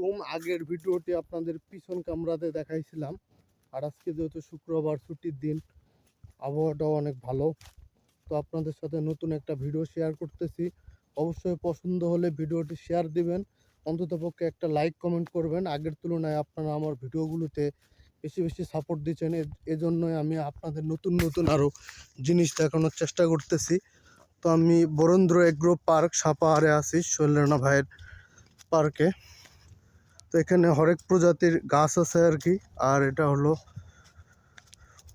আলাইকুম আগের ভিডিওটি আপনাদের পিছন কামরাতে দেখাইছিলাম। আর আজকে যেহেতু শুক্রবার ছুটির দিন, আবহাওয়াটাও অনেক ভালো। তো আপনাদের সাথে নতুন একটা ভিডিও শেয়ার করতেছি। অবশ্যই পছন্দ হলে ভিডিওটি শেয়ার দিবেন। অন্ততপক্ষে একটা লাইক কমেন্ট করবেন। আগের তুলনায় আপনারা আমার ভিডিওগুলোতে বেশি বেশি সাপোর্ট দিচ্ছেন। এজন্যই আমি আপনাদের নতুন নতুন আরও জিনিস দেখানোর চেষ্টা করতেছি। তো আমি বরেন্দ্র এগ্রো পার্ক, সাপাহারে আছি, শৈলেনা ভাইয়ের পার্কে। তো এখানে হরেক প্রজাতির গাছ আছে আর কি। আর এটা হলো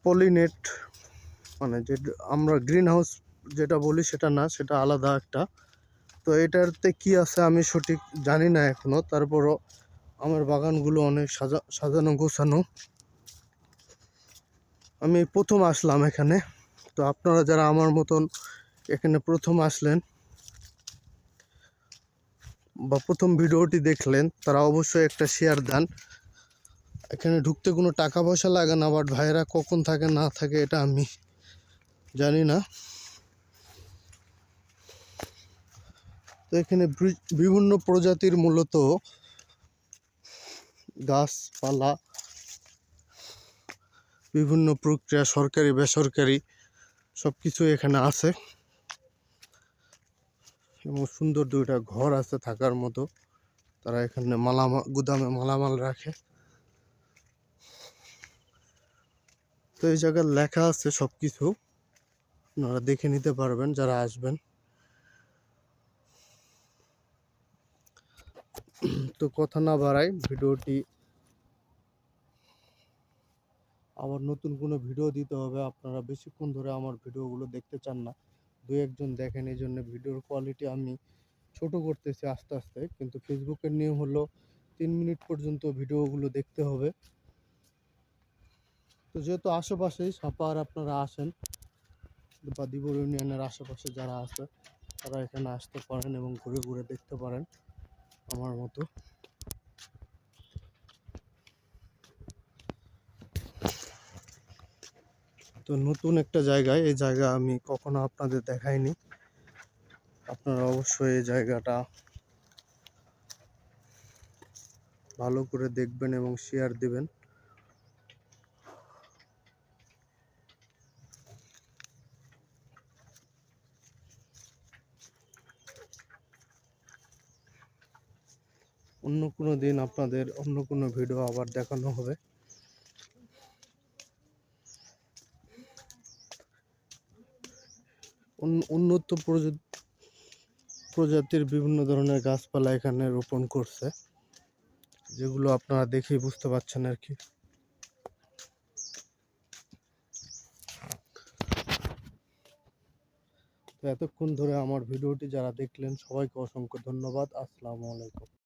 পলিনেট মানে যে আমরা গ্রিন হাউস যেটা বলি সেটা না, সেটা আলাদা একটা। তো এটাতে কি আছে আমি সঠিক জানি না এখনও। তারপরও আমার বাগানগুলো অনেক সাজা, সাজানো, গোছানো। আমি প্রথম আসলাম এখানে। তো আপনারা যারা আমার মতন এখানে প্রথম আসলেন বা প্রথম ভিডিওটি দেখলেন, তারা অবশ্যই একটা শেয়ার দেন। এখানে ঢুকতে কোনো টাকা পয়সা লাগে না বাট ভাইয়েরা কখন থাকে, না থাকে, এটা আমি জানি না। তো এখানে বিভিন্ন প্রজাতির মূলত গাছপালা, বিভিন্ন প্রক্রিয়া, সরকারি, বেসরকারি সব কিছু এখানে আছে। এবং সুন্দর দুইটা ঘর আছে থাকার মতো। তারা এখানে মালামাল গুদামে মালামাল রাখে। তো এই জায়গায় লেখা আছে সব কিছু আপনারা দেখে নিতে পারবেন যারা আসবেন। তো কথা না বাড়াই ভিডিওটি আবার নতুন কোনো ভিডিও দিতে হবে। আপনারা বেশিক্ষণ ধরে আমার ভিডিওগুলো দেখতে চান না। দু একজন দেখেন এই জন্য ভিডিওর কোয়ালিটি আমি ছোট করতেছি আস্তে আস্তে। কিন্তু ফেসবুকের নিয়ম হলো তিন মিনিট পর্যন্ত ভিডিওগুলো দেখতে হবে। তো যেহেতু আশেপাশেই সাপার আপনারা আসেন, বা দিবর ইউনিয়নের আশেপাশে যারা আছে, তারা এখানে আসতে পারেন এবং ঘুরে ঘুরে দেখতে পারেন আমার মতো। তো নতুন একটা জায়গায়, এই জায়গা আমি কখনো আপনাদের দেখাইনি। আপনারা অবশ্যই এই জায়গাটা ভালো করে দেখবেন এবং শেয়ার দিবেন। অন্য কোনো দিন আপনাদের অন্য কোনো ভিডিও আবার দেখানো হবে। উন্নত প্রজাতির বিভিন্ন ধরনের গাছপালা এখানে রোপণ করছে, যেগুলো আপনারা দেখেই বুঝতে পারছেন আর কি। তো এতক্ষণ ধরে আমার ভিডিওটি যারা দেখলেন, সবাইকে অসংখ্য ধন্যবাদ। আসসালামু আলাইকুম।